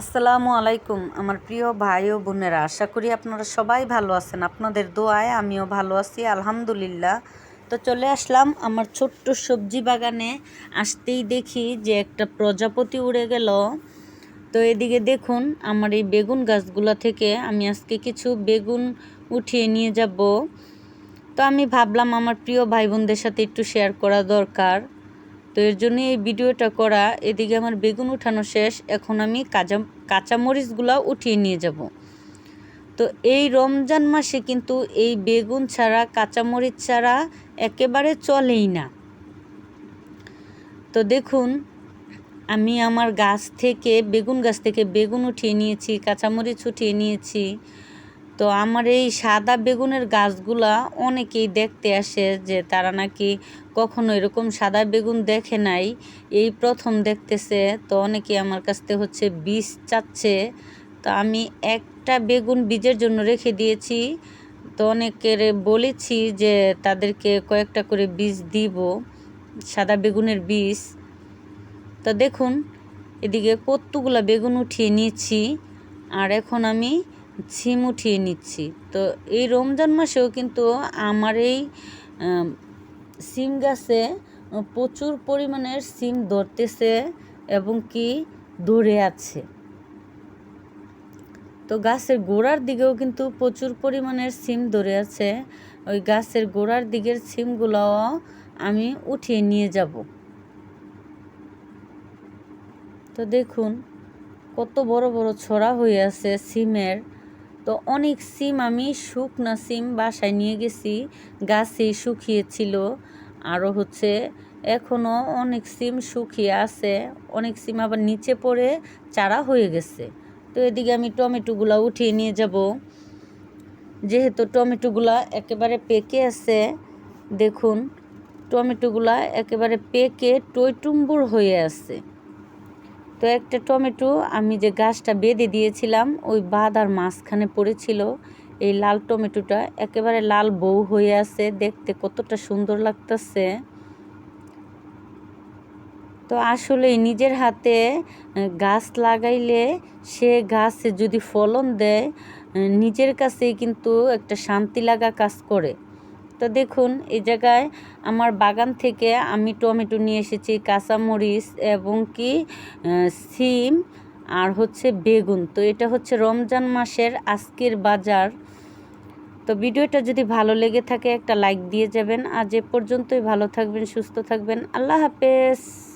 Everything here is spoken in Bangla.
আসসালামু আলাইকুম, আমার প্রিয় ভাই ও বোনেরা। আশা করি আপনারা সবাই ভালো আছেন। আপনাদের দোয়ায় আমিও ভালো আছি, আলহামদুলিল্লাহ। তো চলে আসলাম আমার ছোট্ট সবজি বাগানে। আসতেই দেখি যে একটা প্রজাপতি উড়ে গেল। তো এদিকে দেখুন, আমার এই বেগুন গাছগুলো থেকে আমি আজকে কিছু বেগুন উঠিয়ে নিয়ে যাব। তো আমি ভাবলাম আমার প্রিয় ভাই বোনদের সাথে একটু শেয়ার করা দরকার। তো এর জন্য এই ভিডিওটা করা। এদিকে আমার বেগুন উঠানো শেষ। এখন আমি কাঁচা কাঁচামরিচগুলো উঠিয়ে নিয়ে যাব। তো এই রমজান মাসে কিন্তু এই বেগুন ছাড়া কাঁচামরিচ ছাড়া একেবারে চলেই না। তো দেখুন, আমি আমার গাছ থেকে, বেগুন গাছ থেকে বেগুন উঠিয়ে নিয়েছি কাঁচামরিচ উঠিয়ে নিয়েছি। তো আমার এই সাদা বেগুনের গাছগুলা অনেকেই দেখতে আসে যে তারা নাকি কখনো এরকম সাদা বেগুন দেখে নাই। এই প্রথম দেখতেছে, তো অনেকে আমার কাছ থেকে হচ্ছে বীজ চাচ্ছে। তো আমি একটা বেগুন বীজের জন্য রেখে দিয়েছি। তো অনেকের বলেছি যে তাদেরকে কয়েকটা করে বীজ দিব, সাদা বেগুনের বীজ। তো দেখুন, এদিকে কতগুলা বেগুন উঠিয়ে নিয়েছি। আর এখন আমি সিম উঠিয়ে নিচ্ছি। তো এই রমজান মাসেও কিন্তু আমার এই সিম গাছে প্রচুর পরিমাণের সিম ধরতেছে এবং কি ধরে আছে। তো গাছের গোড়ার দিকেও কিন্তু প্রচুর পরিমাণের সিম ধরে আছে। ওই গাছের গোড়ার দিকের সিমগুলোও আমি উঠিয়ে নিয়ে যাব। তো দেখুন, কত বড় বড় ছড়া হয়ে আছে সিমের তো অনেক সিম আমি শুকনা সিম বাসায় নিয়ে গেছি। গাছে শুকিয়েছিল আরও হচ্ছে এখনও অনেক সিম শুকিয়ে আছে। অনেক সিম আবার নিচে পড়ে চারা হয়ে গেছে। তো এদিকে আমি টমেটোগুলো উঠিয়ে নিয়ে যাব। যেহেতু টমেটোগুলো একেবারে পেকে আছে, দেখুন, টমেটোগুলা একেবারে পেকে টইটুম্বুর হয়ে আছে। তো একটা টমেটো আমি যে গাছটা বেঁধে দিয়েছিলাম, ওই বাঁধার মাঝখানে পড়েছিল। এই লাল টমেটোটা একেবারে লাল বউ হয়ে আছে, দেখতে কতটা সুন্দর লাগতেছে। তো আসলে নিজের হাতে গাছ লাগাইলে সে গাছে যদি ফলন দেয় নিজের কাছেই কিন্তু একটা শান্তি লাগা কাজ করে। তো দেখুন, এই জায়গায় আমার বাগান থেকে আমি টমেটো নিয়ে এসেছি, কাঁচামরিচ এবং কি সিম আর হচ্ছে বেগুন। তো এটা হচ্ছে রমজান মাসের আজকের বাজার। তো ভিডিওটা যদি ভালো লেগে থাকে একটা লাইক দিয়ে যাবেন। আজ এ পর্যন্তই ভালো থাকবেন, সুস্থ থাকবেন। আল্লাহ হাফেজ।